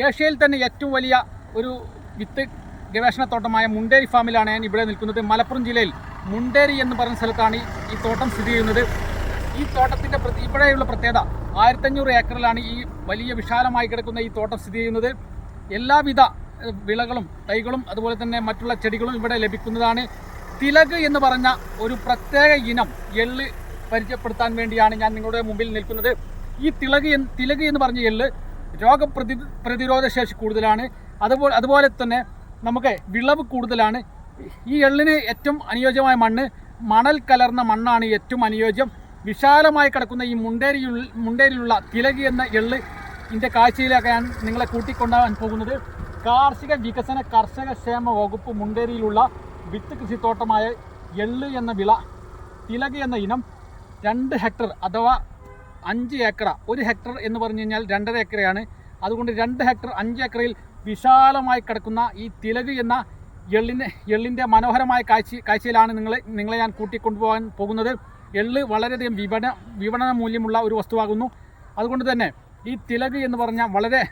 ഏഷ്യയിൽ തന്നെ ഏറ്റവും വലിയ ഒരു വിത്ത് ഗവേഷണത്തോട്ടമായ മുണ്ടേരി ഫാമിലാണ് ഞാൻ ഇവിടെ നിൽക്കുന്നത്. മലപ്പുറം ജില്ലയിൽ മുണ്ടേരി എന്ന് പറയുന്ന സ്ഥലത്താണ് ഈ- തോട്ടം സ്ഥിതി ചെയ്യുന്നത്. ഈ തോട്ടത്തിന്റെ ഇവിടെയുള്ള പ്രത്യേകത ആയിരത്തഞ്ഞൂറ് ഏക്കറിലാണ് ഈ വലിയ വിശാലമായി കിടക്കുന്ന ഈ തോട്ടം സ്ഥിതി ചെയ്യുന്നത്. എല്ലാവിധ വിളകളും തൈകളും അതുപോലെ തന്നെ മറ്റുള്ള ചെടികളും ഇവിടെ ലഭിക്കുന്നതാണ്. തിലക് എന്ന് പറഞ്ഞ ഒരു പ്രത്യേക ഇനം എൾ പരിചയപ്പെടുത്താൻ വേണ്ടിയാണ് ഞാൻ നിങ്ങളുടെ മുമ്പിൽ നിൽക്കുന്നത്. ഈ തിളക് തിലക് എന്ന് പറഞ്ഞ എള്ള് രോഗപ്രതി പ്രതിരോധ ശേഷി കൂടുതലാണ്. അതുപോലെ അതുപോലെ തന്നെ നമുക്ക് വിളവ് കൂടുതലാണ്. ഈ എള്ളിന് ഏറ്റവും അനുയോജ്യമായ മണ്ണ് മണൽ കലർന്ന മണ്ണാണ് ഏറ്റവും അനുയോജ്യം. വിശാലമായി കിടക്കുന്ന ഈ മുണ്ടേരി മുണ്ടേരിയിലുള്ള തിലകി എന്ന എള്ള് ഇതിന്റെ കാഴ്ചയിലേക്ക് ഞാൻ നിങ്ങളെ കൂട്ടിക്കൊണ്ടാകാൻ പോകുന്നത്. കാർഷിക വികസന കർഷക ക്ഷേമ വകുപ്പ് മുണ്ടേരിയിലുള്ള വിത്ത് കൃഷിത്തോട്ടമായ എള്ള് എന്ന വിള തിലകി എന്ന ഇനം രണ്ട് ഹെക്ടർ അഥവാ അഞ്ച് ഏക്കറ ഒരു ഹെക്ടർ എന്ന് പറഞ്ഞു കഴിഞ്ഞാൽ രണ്ടര ഏക്കറയാണ്. അതുകൊണ്ട് രണ്ട് ഹെക്ടർ അഞ്ച് ഏക്കറിൽ വിശാലമായി കിടക്കുന്ന ഈ തിലക് എന്ന എള്ളിന്റെ എള്ളിന്റെ മനോഹരമായ കാഴ്ച കാഴ്ചയിലാണ് നിങ്ങളെ നിങ്ങളെ ഞാൻ കൂട്ടിക്കൊണ്ടുപോകാൻ പോകുന്നത്. എള്ള് വളരെയധികം വിപണ വിപണന മൂല്യമുള്ള ഒരു വസ്തുവാകുന്നു. അതുകൊണ്ട് തന്നെ ഈ തിലക് എന്ന് പറഞ്ഞാൽ വളരെ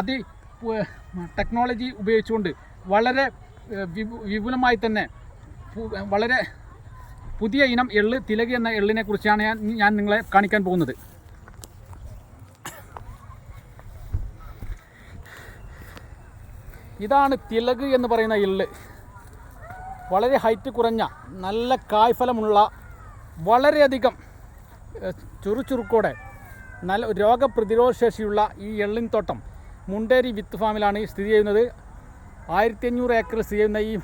അതി ടെക്നോളജി ഉപയോഗിച്ചുകൊണ്ട് വളരെ വിപുലമായി തന്നെ വളരെ പുതിയ ഇനം എള്ള് തിലക് എന്ന എള്ളിനെ കുറിച്ചാണ് ഞാൻ ഞാൻ നിങ്ങളെ കാണിക്കാൻ പോകുന്നത്. ഇതാണ് തിലക് എന്ന് പറയുന്ന എള്ള്. വളരെ ഹൈറ്റ് കുറഞ്ഞ നല്ല കായ്ഫലമുള്ള വളരെയധികം ചുറുചുറുക്കോടെ നല്ല രോഗപ്രതിരോധശേഷിയുള്ള ഈ എള്ളിൻ തോട്ടം മുണ്ടേരി വിത്ത് ഫാമിലാണ് സ്ഥിതി ചെയ്യുന്നത്. ആയിരത്തി അഞ്ഞൂറ് ഏക്കർ സ്ഥിതി ചെയ്യുന്ന ഈ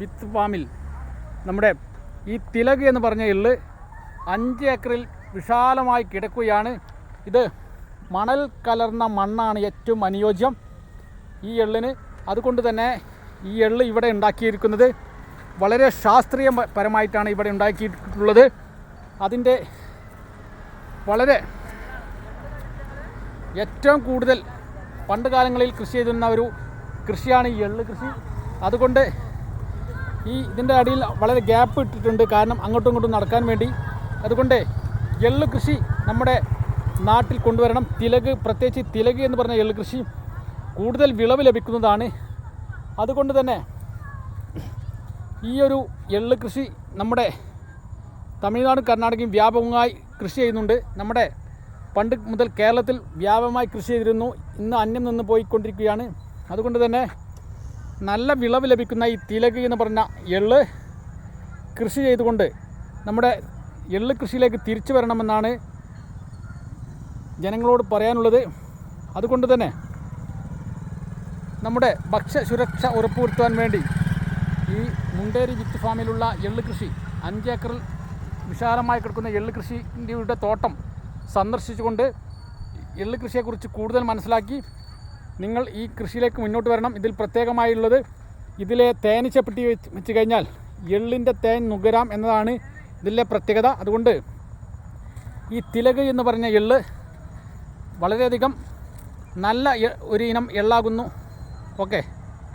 വിത്ത് ഫാമിൽ നമ്മുടെ ഈ തിലക് എന്ന് പറഞ്ഞ എള്ള് അഞ്ച് ഏക്കറിൽ വിശാലമായി കിടക്കുകയാണ്. ഇത് മണൽ കലർന്ന മണ്ണാണ് ഏറ്റവും അനുയോജ്യം ഈ എള്ളിന്. അതുകൊണ്ട് തന്നെ ഈ എള്ള് ഇവിടെ ഉണ്ടാക്കിയിരിക്കുന്നത് വളരെ ശാസ്ത്രീയ പരമായിട്ടാണ് ഇവിടെ ഉണ്ടാക്കിയിട്ടുള്ളത്. അതിന്റെ വളരെ ഏറ്റവും കൂടുതൽ പണ്ട് കാലങ്ങളിൽ കൃഷി ചെയ്തിരുന്ന ഒരു കൃഷിയാണ് ഈ എള്ള് കൃഷി. അതുകൊണ്ട് ഈ ഇതിന്റെ അടിയിൽ വളരെ ഗ്യാപ്പ് ഇട്ടിട്ടുണ്ട്. കാരണം അങ്ങോട്ടും ഇങ്ങോട്ടും നടക്കാൻ വേണ്ടി. അതുകൊണ്ട് എള്ള് കൃഷി നമ്മുടെ നാട്ടിൽ കൊണ്ടുവരണം. തിലക് പ്രത്യേകിച്ച് തിലക് എന്ന് പറഞ്ഞ എള്ള് കൃഷി കൂടുതൽ വിളവ് ലഭിക്കുന്നതാണ്. അതുകൊണ്ട് തന്നെ ഈ ഒരു എള്ള് കൃഷി നമ്മുടെ തമിഴ്നാട് കർണാടകയും വ്യാപകമായി കൃഷി ചെയ്യുന്നുണ്ട്. നമ്മുടെ പണ്ട് മുതൽ കേരളത്തിൽ വ്യാപകമായി കൃഷി ചെയ്തിരുന്നു. ഇന്ന് അന്യം നിന്ന് പോയിക്കൊണ്ടിരിക്കുകയാണ്. അതുകൊണ്ട് തന്നെ നല്ല വിളവ് ലഭിക്കുന്ന ഈ തിലക് എന്ന് പറഞ്ഞ എള്ള് കൃഷി ചെയ്തുകൊണ്ട് നമ്മുടെ എള്ള് കൃഷിയിലേക്ക് തിരിച്ചു വരണമെന്നാണ് ജനങ്ങളോട് പറയാനുള്ളത്. അതുകൊണ്ട് തന്നെ നമ്മുടെ ഭക്ഷ്യസുരക്ഷ ഉറപ്പുവരുത്തുവാൻ വേണ്ടി ഈ മുണ്ടേരി വിത്ത് ഫാമിലുള്ള എള്ള് കൃഷി അഞ്ചേക്കറിൽ വിശാലമായി കിടക്കുന്ന എള്ള് കൃഷിയുടെ തോട്ടം സന്ദർശിച്ചുകൊണ്ട് എള്ള് കൃഷിയെക്കുറിച്ച് കൂടുതൽ മനസ്സിലാക്കി നിങ്ങൾ ഈ കൃഷിയിലേക്ക് മുന്നോട്ട് വരണം. ഇതിൽ പ്രത്യേകമായുള്ളത് ഇതിലെ തേനീച്ചപ്പെട്ടി വെച്ച് കഴിഞ്ഞാൽ എള്ളിന്റെ തേൻ നുകരാം എന്നതാണ് ഇതിലെ പ്രത്യേകത. അതുകൊണ്ട് ഈ തിലക് എന്ന് പറഞ്ഞ എള്ള് വളരെയധികം നല്ല ഒരു ഇനം എള്ളാകുന്നു. ഓക്കെ.